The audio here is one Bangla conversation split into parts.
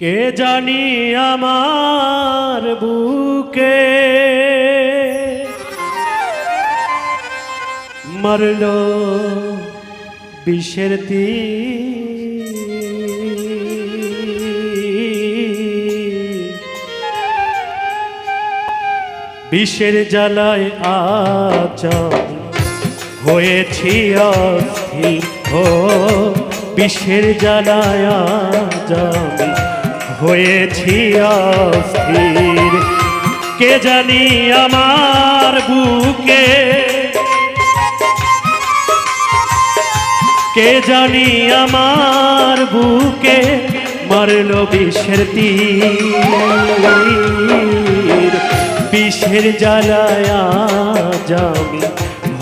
কে জানি আমার বুকে মরল বিষের। বিষের জ্বালায় আমি হয়েছি অস্থির ও বিষের জ্বালায় আমি হয়েছি অস্থির। কে জানি আমার বুকে? কে জানি আমার বুকে মারল বিষের তীর? বিষের জ্বালায় আজ আমি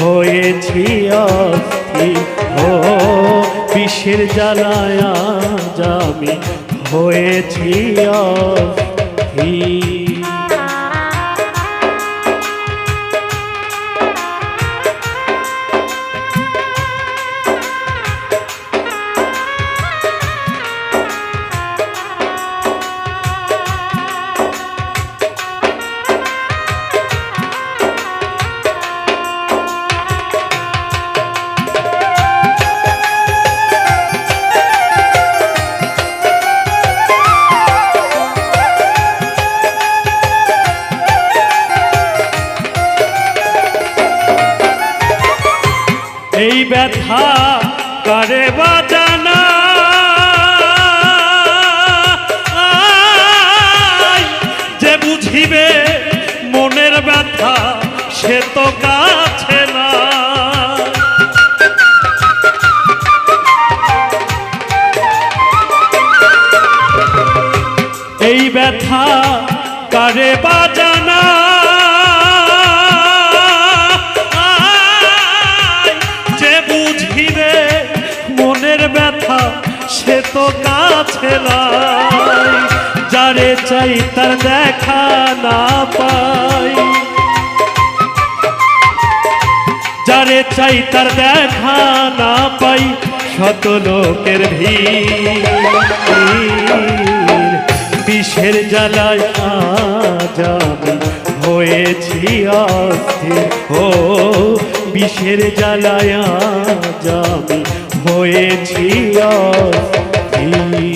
হয়েছি অস্থির। ও, বিষের জ্বালায় আজ আমি হয়েছি অস্থির। ব্যথা করে যে বুঝিবে মনের ব্যথা সে তো কাছে না। এই ব্যথা কারে বাজানা কাছে যারে চাই তার দেখা না পাই। যারে চাই তার দেখা না পাই, শত লোকের ভিড়। বিষের জ্বালায় আজ হয়েছি অস্থির। ও, বিষের জ্বালায় আজ হয়েছি অস্থির। 你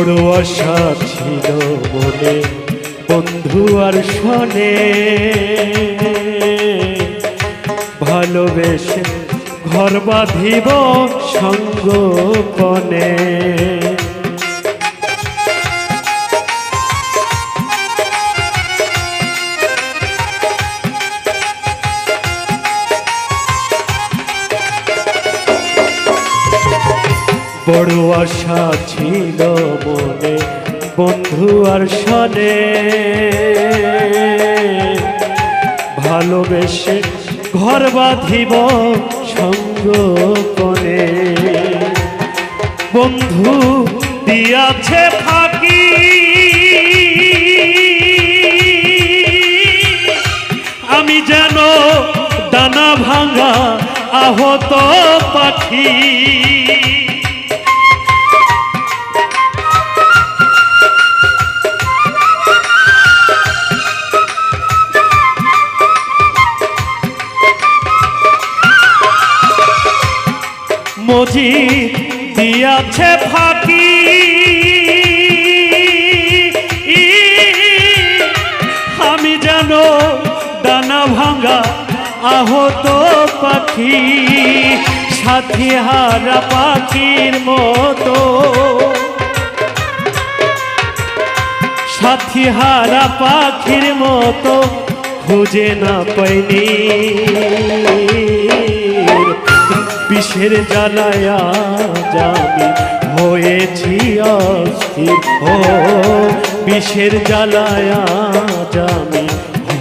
বড় আশা ছিল বলে বন্ধু আর শোনে। ভালোবেসে ঘর বাঁধিব সঙ্গপনে বড় আশা ছিল মনে, বন্ধু আর শনে। ভালোবেসে ঘর বাঁধিব সঙ্গপনে বন্ধু দিয়াছে ফাঁকি। আমি যেন দানা ভাঙা আহত পাখি। মজিদ দিয়াছে ফাঁকি। আমি যেন ডানা ভাঙা আহত পাখি, সাথী হারা পাখির মতো। সাথী হারা পাখির মতো খুঁজে না পাইনি। বিষের জ্বালায়া জামি হয়েছি অস্থির ও বিষের জ্বালায়া জামি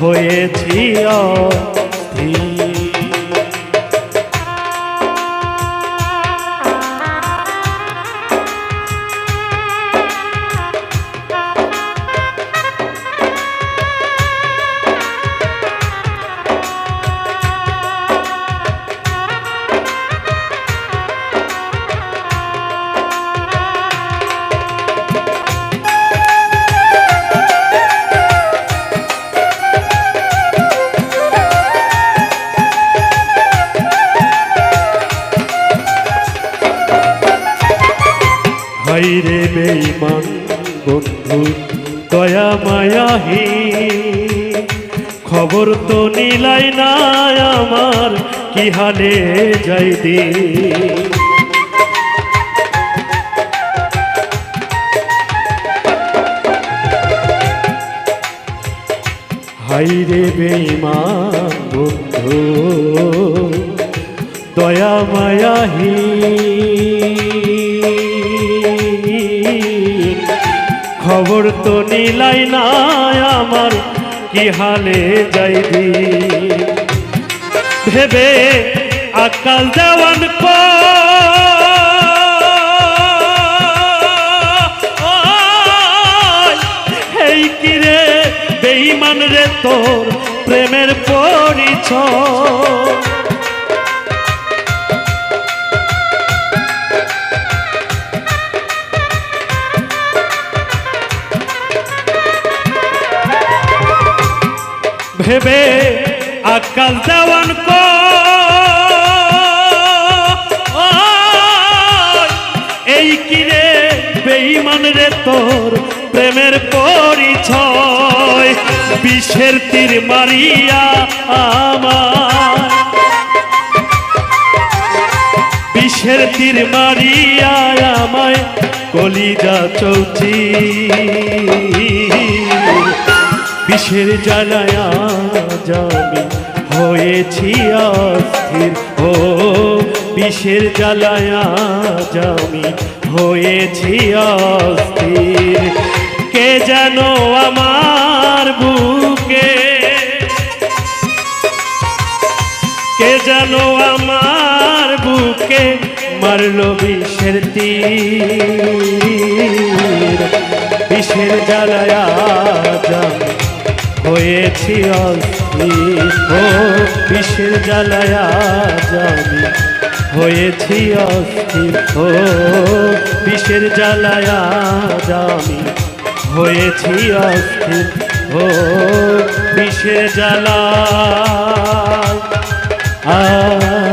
হয়েছি অস্থির। হাইরে বেঈমান, বন্ধু, দয়া মায়াহি। খবর তো নিলাই না আমার, কি হালে যাই দি? হাইরে বেঈমান, বন্ধু, দয়া মায়াহি। তো নিলাই না আমার, কি হালে যাইবি? ভেবে আকাল দেওয়ান এই কিরে বেঈমান রে তোর প্রেমের পরিচয়? ভেবে আকাল দেওয়ান কো। এই কিরে বেঈমান রে তোর প্রেমের পরিচয়? বিষের তীর মারিয়া আমার বিষের তীর মারিয়া আমায়, কলিজা চৌচি। বিষের জ্বালায়া হয়েছি অস্থির, ও বিষের জ্বালায়া হয়েছি অস্থির। কে যেন আমার বুকে, কে যেন আমার বুকে মারলো বিষের তীর। বিষের জ্বালায়া হয়েছি ও বিষের জ্বালায়া জানি হয়েছি ও বিষের জ্বালায়া জানি হয়েছি ও বিষের জ্বালা আ